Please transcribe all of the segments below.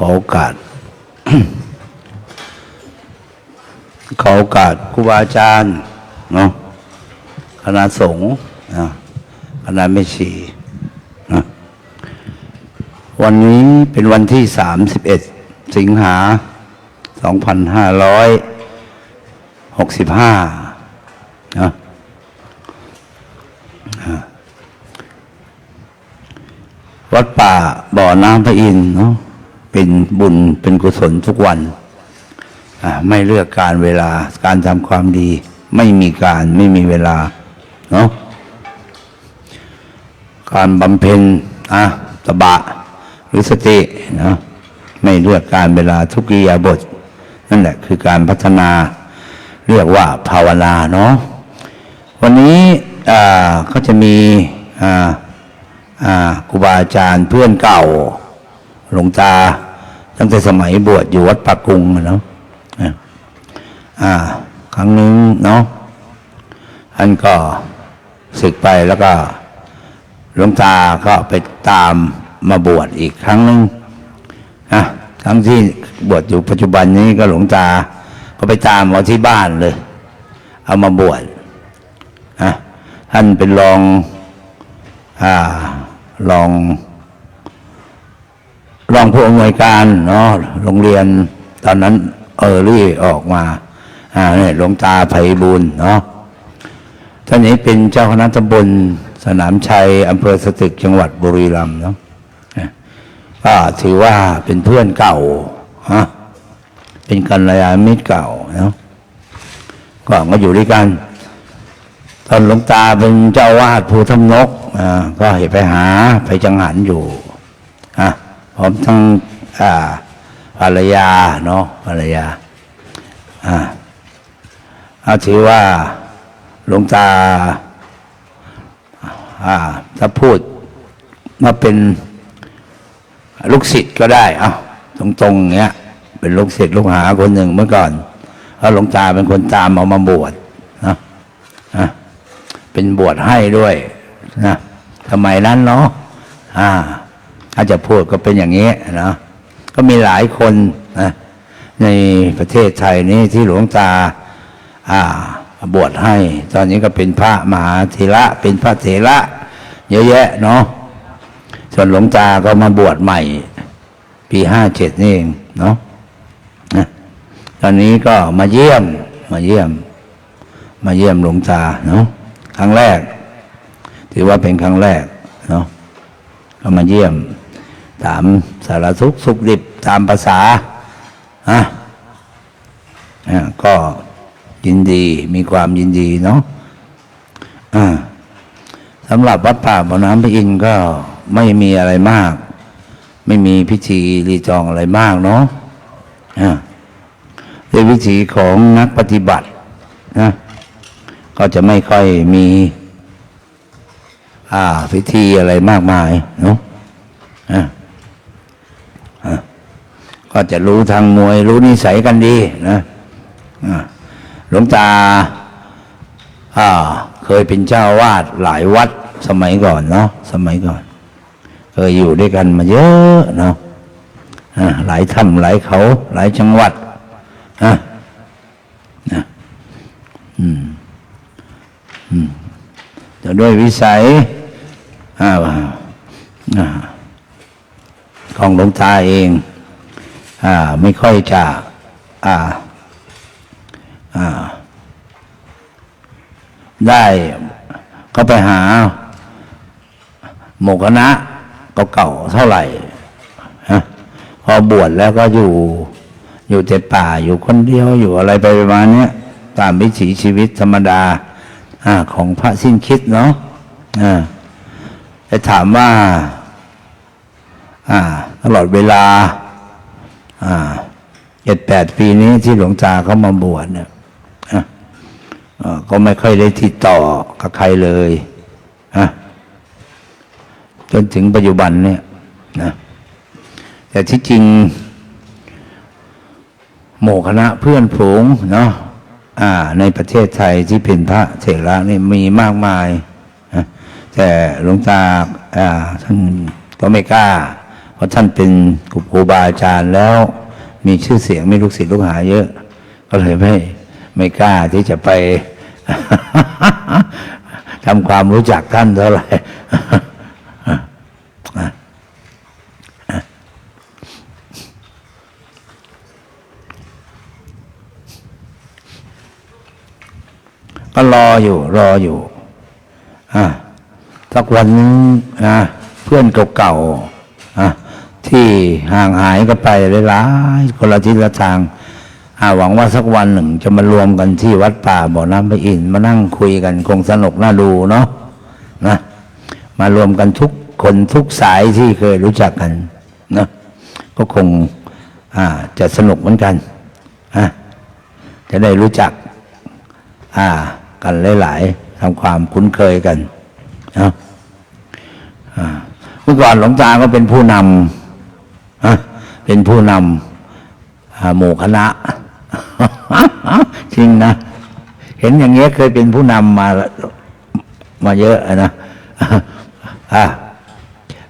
ขอโอกาส ขอโอกาสครูบาอาจารย์เนาะคณะสงฆ์นะคณะไม่ชีนะวันนี้เป็นวันที่สามสิบเอ็ดสิงหาสองพันห้าร้อยหกสิบห้านะอ่าวัดป่าบ่อน้ำพระอินทร์เนาะ เป็นบุญเป็นกุศลทุกวันไม่เลือกการเวลาการทำความดี ไม่มีการไม่มีเวลาเนาะการบำเพ็ญอะตบะหรือสติเนาะไม่เลือกการเวลาทุกิยาบท นั่นแหละคือการพัฒนาเรียกว่าภาวนาเนาะวันนี้อ่าก็จะมีอ่าอ่าครูบาอาจารย์เพื่อนเก่าหลวงตา ตั้งแต่สมัยบวชอยู่วัดปากกุงเนาะอ่า ครั้งนึงเนาะท่านก็ศึกไปแล้วก็หลวงตาก็ไปตามมาบวชอีกครั้งหนึงนะทั้งที่บวชอยู่ปัจจุบันนี้ก็หลวงตา ก็ไปตามมาที่บ้านเลย เอามาบวชนะท่านเป็นรอง อ่ารอง รองผู้อำนวยการเนาะโรงเรียนตอนนั้นเออรี่ออกมาอ่าเนี่ยหลวงตาไพบูลย์เนาะท่านนี้เป็นเจ้าคณะตำบลสนามชัยอำเภอสตึกจังหวัดบุรีรัมย์เนาะก็ถือว่าเป็นเพื่อนเก่าฮะเป็นกัลยามิตรเก่าเนาะก่อนก็อยู่ด้วยกัน ตอนหลวงตาเป็นเจ้าวาดภูทำนกอ่าก็เห็นไปหาไปจังหันอยู่ พร้อมทั้งภรรยาเนาะภรรยาอ่าเอาถือว่าหลวงตาอ่าถ้าพูดมาเป็นลูกศิษย์ก็ได้ เอาตรงๆอย่างเงี้ย เป็นลูกศิษย์ลูกหาคนหนึ่งเมื่อก่อนเพราะหลวงตาเป็นคนตามเอามาบวชนะนะเป็นบวชให้ด้วยนะสมัยนั้นเนาะอ่า ถ้าจะพูดก็เป็นอย่างนี้นะก็มีหลายคนนะในประเทศไทยนี้ที่หลวงตาอ่าบวชให้ ตอนนี้ก็เป็นพระมหาเถระเป็นพระเถระเยอะแยะเนาะส่วนหลวงตาก็มาบวชใหม่ ปีห้าเจ็ดนี่เองเนาะนะตอนนี้ก็มาเยี่ยมมาเยี่ยม มาเยี่ยมหลวงตาเนาะครั้งแรก ถือว่าเป็นครั้งแรกเนาะก็มาเยี่ยม ถามสารทุกข์สุขดิบตามภาษาฮะก็ยินดีมีความยินดีเนาะอ่าสำหรับวัดป่าบ่อน้ำพระอินทร์ก็ไม่มีอะไรมาก ไม่มีพิธีรีจองอะไรมากเนาะอ่าเป็นวิถีของนักปฏิบัตินะก็จะไม่ค่อยมีอ่าพิธีอะไรมากมายเนาะอ่า ก็จะรู้ทางมวย รู้นิสัยกันดีนะหลวงตาเคยเป็นเจ้าวาดหลายวัดสมัยก่อนเนาะสมัยก่อน เคยอยู่ด้วยกันมาเยอะเนาะหลายถ้ำหลายเขา หลายจังหวัดอะนะอืมอืมแต่ด้วยวิสัยอ่าอ่าของหลวงตาเอง อ่าไม่ค่อยจะอ่าอ่าได้ก็ไปหาหมู่คณะเก่าๆเท่าไหร่พอบวชแล้วก็อยู่ อยู่แต่ป่าอยู่คนเดียวอยู่อะไรไปประมาณนี้ตามวิถีชีวิตธรรมดาอของพระสิ้นคิดเนาะอ่าแต่ถามว่า ตลอดเวลา เจ็ดแปดปีนี้ที่หลวงตาเขามาบวชเนี่ยอะก็ไม่ค่อยได้ติดต่อกับใครเลยอะจนถึงปัจจุบันเนี่ยนะแต่ที่จริง หมู่คณะเพื่อนฝูงเนาะอ่า ในประเทศไทยที่เป็นพระเถระนี่มีมากมายนะแต่หลวงตาอ่าท่านก็ไม่กล้า เพราะท่านเป็นครูบาอาจารย์แล้วมีชื่อเสียงมีลูกศิษย์ลูกหาเยอะ ก็เลยไม่ไม่กล้าที่จะไปทำความรู้จักท่านเท่าไหร่ก็รออยู่ รออยู่ อะสักวันนึงอะเพื่อนเก่าๆอะ ที่ห่างหายก็ไปหลายๆคนละทิศละทางอะหวังว่าสักวันหนึ่งจะมารวมกันที่วัดป่าบ่อน้ำพระอินทร์มานั่งคุยกันคงสนุกน่าดูเนาะนะ มารวมกันทุกคนทุกสายที่เคยรู้จักกันนะก็คงอ่าจะสนุกเหมือนกันอะจะได้รู้จัก อ่า กันหลายๆทำความคุ้นเคยกันนะเมื่อก่อนหลวงตาก็เป็นผู้นำ เป็นผู้นำหมู่คณะจริงนะ เห็นอย่างเงี้ยเคยเป็นผู้นำมามาเยอะนะ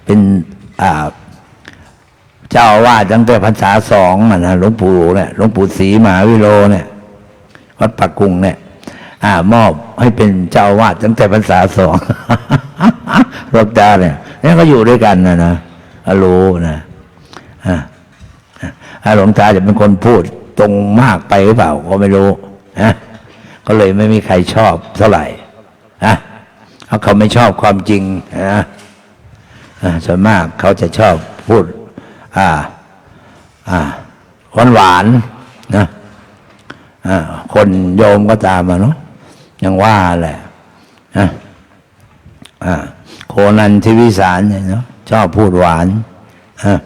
เป็นเจ้าวาสตั้งแต่พรรษาสองอะนะหลวงปู่เนี่ยหลวงปู่ศรีมหาวิโรเนี่ยวัดปักกุงเนี่ยอมอบให้เป็นเจ้าวาสตั้งแต่พรรษาสองหลวงตาเนี่ยนี่ก็อยู่ด้วยกันนะนะก็รู้นะ อ่าหลวงตาจะเป็นคนพูดตรงมากไปหรือเปล่า ก็ไม่รู้นะก็เลยไม่มีใครชอบเท่าไหร่นะเพราะเขาไม่ชอบความจริงนะอ่าส่วนมากเขาจะชอบพูด อ่า อ่าหวานหวานนะอ่าคนโยมก็ตามมาเนาะยังว่าแหละนะอ่าโคนันทิวิสารเนี่ยเนาะชอบพูดหวานอ่า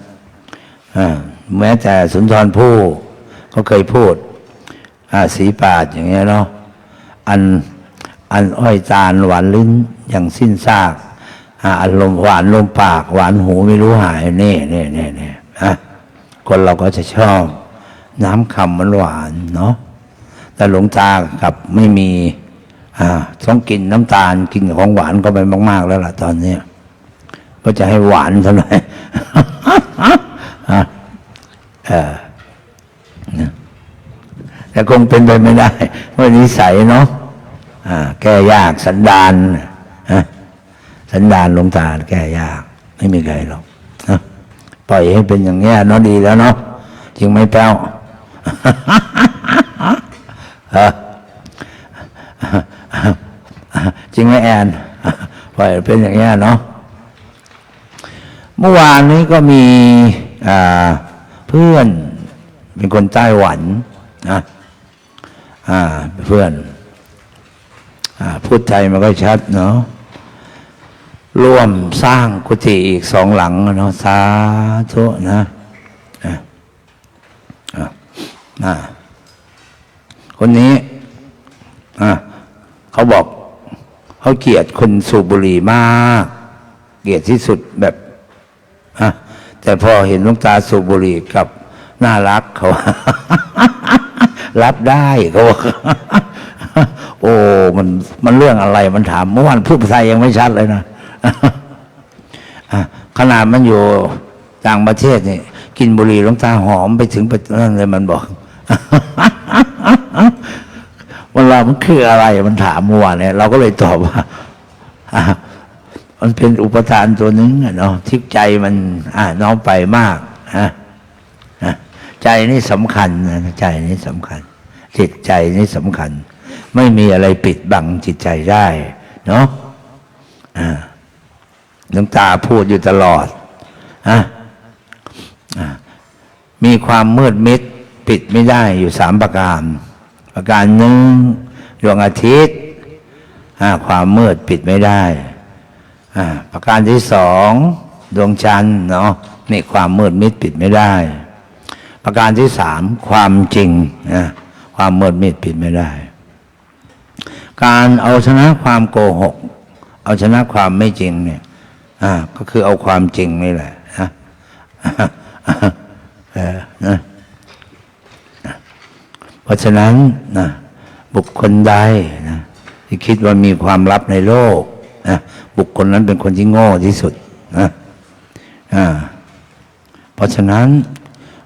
แม้แต่สุนทรภู่ก็เคยพูดสีปาดอย่างเงี้ยเนาะอันอันอ้อยตาลหวานลิ้นอย่างสิ้นซากอาอันลมหวานลมปาก หวานหูไม่รู้หายเนี่นี่นี่นี่อะคนเราก็จะชอบ น้ำคำมันหวานเนาะแต่หลวงตากับไม่มีอ่าต้องกินน้ำตาลกินของหวานก็ไปมาก ๆ แล้วล่ะตอนนี้ก็จะให้หวานเท่าไหร่อะเออน แต่คงเป็นไปไม่ได้เพราะนิสัยเนาะแก้ยากสันดานสันดานลงตาแก้ยาก ไม่มีใครหรอกปล่อยให้เป็นอย่างเงี้ยเนาะดีแล้วเนาะจริงไหมแป้วจริงไหมแอนปล่อยเป็นอย่างเงี้ยเนาะเมื่อวานนี้ก็มีอ่า พื่อน เป็นคนไต้หวันนะอ่าเพื่อนอาพูดไทยมันก็ชัดเนาะร่วมสร้างกุฏิอีกสองหลังเนาะสาธุนะอะอะคนนี้อะเขาบอกเขาเกลียดคนสูบบุหรี่มาก เกลียดที่สุดแบบ แต่พอเห็นลุงตาสูบบุหรี่กับน่ารักเขา รับได้เขาโอ้มันมันเรื่องอะไรมันถามเมื่อวานพูดภาษายังไม่ชัดเลยนะขนาดมันอยู่ต่างประเทศนี่กินบุหรี่ลวงตาหอมไปถึงไปนั่นเลยมันบอกวันเรามันคืออะไรมันถามเมื่อวานเนี่ยเราก็เลยตอบว่า มันเป็นอุปทานตัวหนึ่งเนาะที่ใจมันอ่าน้อมไปมากฮะใจนี่สำคัญนะใจนี่สำคัญ จิตใจนี่สำคัญ ไม่มีอะไรปิดบังจิตใจได้ เนาะอ่าหลวงตาพูดอยู่ตลอดอะมีความมืดมิดปิดไม่ได้อยู่สามประการ ประการหนึ่งดวงอาทิตย์ความมืดปิดไม่ได้ ประการที่สองดวงจันทร์เนาะนี่ความมืดมิดปิดไม่ได้ ประการที่สามความจริงนะความมืดมิดปิดไม่ได้ การเอาชนะความโกหก เอาชนะความไม่จริงเนี่ยอ่าก็คือเอาความจริงนี่แหละนะเออนะเพราะฉะนั้นนะบุคคลใดนะที่คิดว่ามีความลับในโลกนะ บุคคลนั้นเป็นคนที่โง่ที่สุดนะอ่าราะฉะนั้น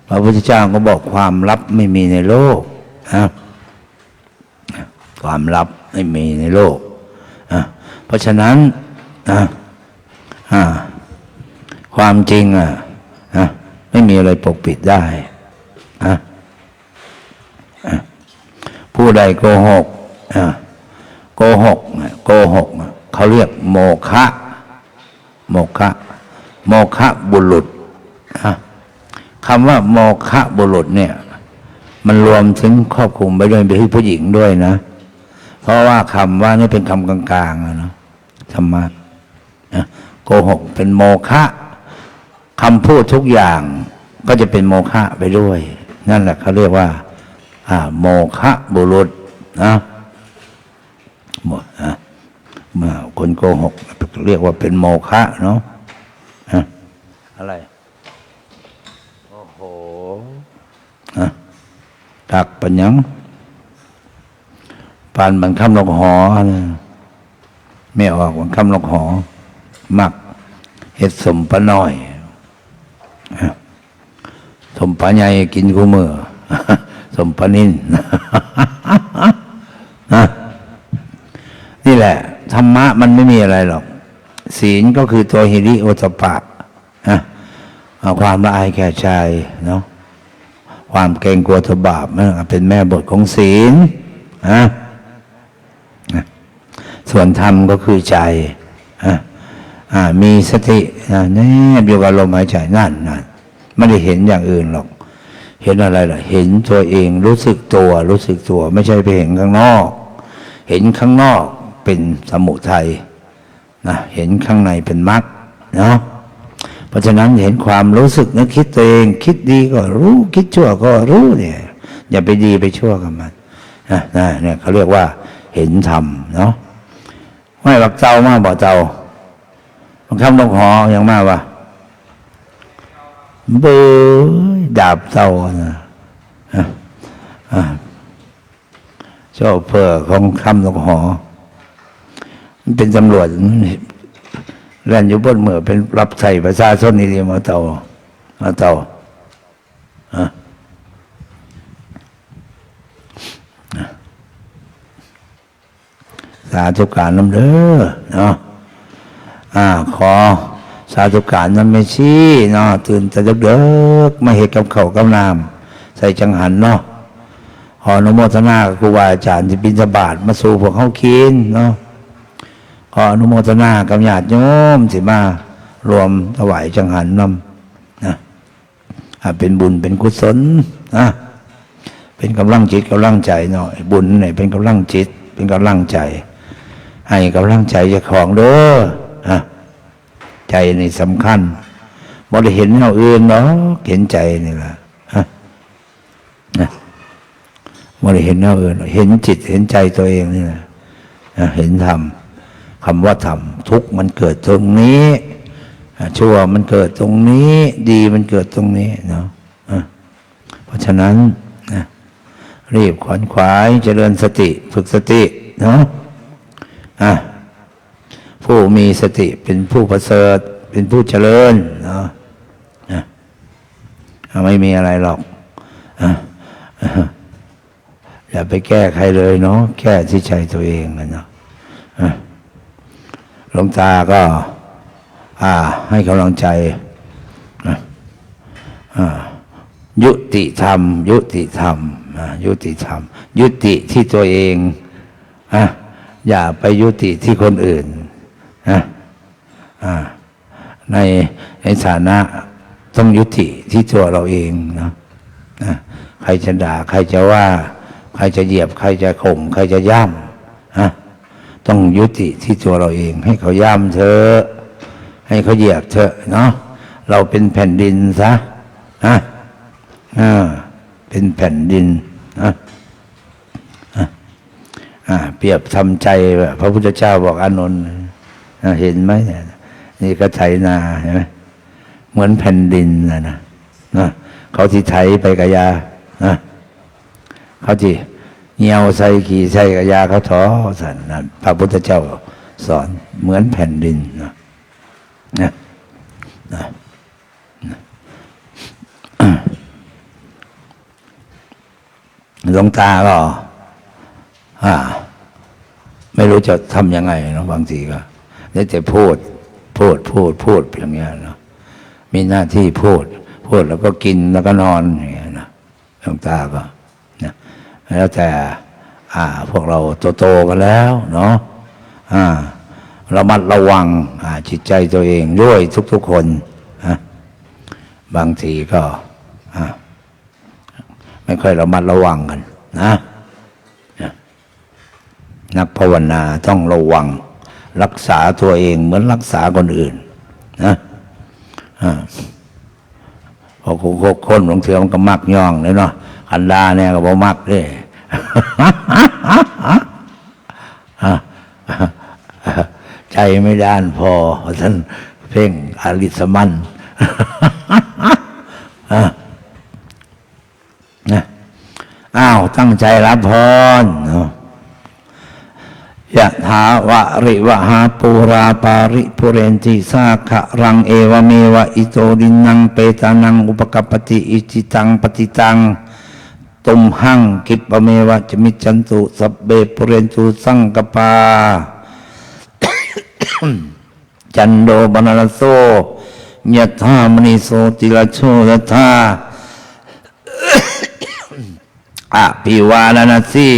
พระพุทธเจ้าก็บอกความลับไม่มีในโลกนะความลับไม่มีในโลกนะเพราะฉะนั้นนะความจริงอะนะไม่มีอะไรปกปิดได้นะผู้ใดโกหกโกหกโกหกอะ เขาเรียกโมฆะโมฆะโมฆะบุรุษคำว่าโมฆะบุรุษเนี่ย มันรวมถึงครอบคลุมไปด้วยไปที่ผู้หญิงด้วยนะ เพราะว่าคำว่านี่เป็นคำกลางๆนะธรรมะนะโกหกเป็นโมฆะคำพูดทุกอย่างก็จะเป็นโมฆะไปด้วย นั่นแหละเขาเรียกว่าอ่าโมฆะบุรุษนะหมดนะ คนโกหก เรียกว่าเป็นโมฆะเนาะอะไร โอ้โหนะตักปัญญังปานบันคำลงหอนะไม่ออกบันคำลงหอ มักเห็ดสมปะน้อยสมปะใหญ่กินกูมือสมปะนินนะนี่แหละ ธรรมะมันไม่มีอะไรหรอก ศีลก็คือตัวฮิริโอตปะนะเอาความละอายแก่ใจเนาะความเกรงกลัวทบาปเป็นแม่บทของศีลนะส่วนธรรมก็คือใจอะมีสติแนบอยู่กับลมหายใจนั่นนั่นไม่ได้เห็นอย่างอื่นหรอก เห็นอะไรล่ะ เห็นตัวเองรู้สึกตัว รู้สึกตัว ไม่ใช่ไปเห็นข้างนอก เห็นข้างนอก เป็นสมุทัยนะเห็นข้างในเป็นมรรคเนาะเพราะฉะนั้นเห็นความรู้สึกนึกคิดตัวเอง คิดดีก็รู้คิดชั่วก็รู้เนี่ย อย่าไปดีไปชั่วกับมันนะนะเนี่ยเขาเรียกว่า เห็นธรรมเนาะไม่บักเจ้ามากบอกเจ้าบางคำต้องหออย่างมากว่าเบื่อดาบเจ้านะอะอะโชเฟอร์ของคำต้องหอ มันเป็นตำรวจเล่นอยู่บนเมื่อเป็นรับใส่ประชาชนนี่เรียมาเตามาเตาอะสาธุการน้ำเด้อเนาะอ่า ขอสาธุการน้ำเมชี่เนาะตื่นแต่เด็กๆมาเหตุกับเขากับน้ำใส่จังหันเนาะขออนุโมทนากับครูบาอาจารย์ที่บิณฑบาตมาสู่พวกเขากินเนาะ ขออนุโมทนากับญาติโยมสิมารวมถวายจังหันนำนะเป็นบุญเป็นกุศลนะเป็นกำลังจิตกำลังใจหน่อย บุญเนี่ยเป็นกำลังจิต เป็นกำลังใจ ให้กำลังใจจะของเด้ออะใจนี่สำคัญบ่ได้เห็นเอาอื่นเนาะเห็นใจนี่แหละฮะนะบ่ได้เห็นเอาอื่น เห็นจิตเห็นใจตัวเองนี่แหละเห็นธรรม คำว่าธรรมทุกมันเกิดตรงนี้ชั่วมันเกิดตรงนี้ ดีมันเกิดตรงนี้เนาะเพราะฉะนั้นนะรีบขวนขวายเจริญสติฝึกสติเนาะะผู้มีสติเป็นผู้ประเสริฐเป็นผู้เจริญเนาะไม่มีอะไรหรอกอย่าไปแก้ใครเลยเนาะแก้ที่ใจตัวเองนะเนาะ ลวงตาก็ อ่า ให้กำลังใจยุติธรรม ยุติธรรมยุติธรรม ยุติที่ตัวเองอะอย่าไปยุติที่คนอื่นนะในในฐานะต้องยุติที่ตัวเราเองนะใครจะด่า ใครจะว่า ใครจะเหยียบ ใครจะข่ม ใครจะย่ำ ต้องยุติที่ตัวเราเอง ให้เขาย่ำเธอะให้เขาเหยียบเถอะเนาะเราเป็นแผ่นดินซะนะอ่าเป็นแผ่นดินนะอ่าเปรียบทำใจแบบพระพุทธเจ้าบอกอานนท์เห็นไหมนี่ก็ไถนาเห็นไหมเหมือนแผ่นดินนะนะนะเขาที่ไถไปกบยานะเขาที่ เหี่ยวใส่ขี่ใส่กระยาเขาท้อสันนะพระพุทธเจ้าสอนเหมือนแผ่นดินนะนะนะหลวงตาก็อ่า ไม่รู้จะทำยังไงเนาะบางทีก็ได้แต่พูด พูดพูดพูดอย่างเงี้ยเนาะมีหน้าที่พูด พูดแล้วก็กินแล้วก็นอนอย่างเงี้ยนะหลวงตาก็ แล้วแต่พวกเราโตๆกันแล้วเนาะอ่าระมัดระวังจิตใจตัวเองด้วยทุกๆคนบางทีก็ไม่ค่อยระมัดระวังกันนะนักภาวนาต้องระวัง รักษาตัวเองเหมือนรักษาคนอื่นนะอ่าพอคนหลงเถื่อมันก็มักย่องเลยเนาะ คันดาเนี่ยก็บ่มักเลยใจไม่ด้านพอท่านเพ่งอริสมันนะอ้าว ตั้งใจรับพรเนยะถาวะริวหาปูราปาริปุเรนติสาขะรังเอวเมวะอิโตดินังเปตานังอุปกปปติอิจิตังปฏิตัง ตุมหังกิปเมวะจมิจันตุสัพเบปุเรนตุสังกปา จันโดบรรณโสยะธามณิโสติลโชยะธาอภิวาลนาสี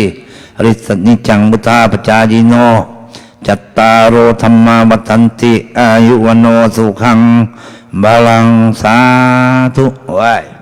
ริสนิจังมุตาปจายิโน จัตตารโอธรรมาวัตันติ อายุวโนสุขังบาลังสาธุไว้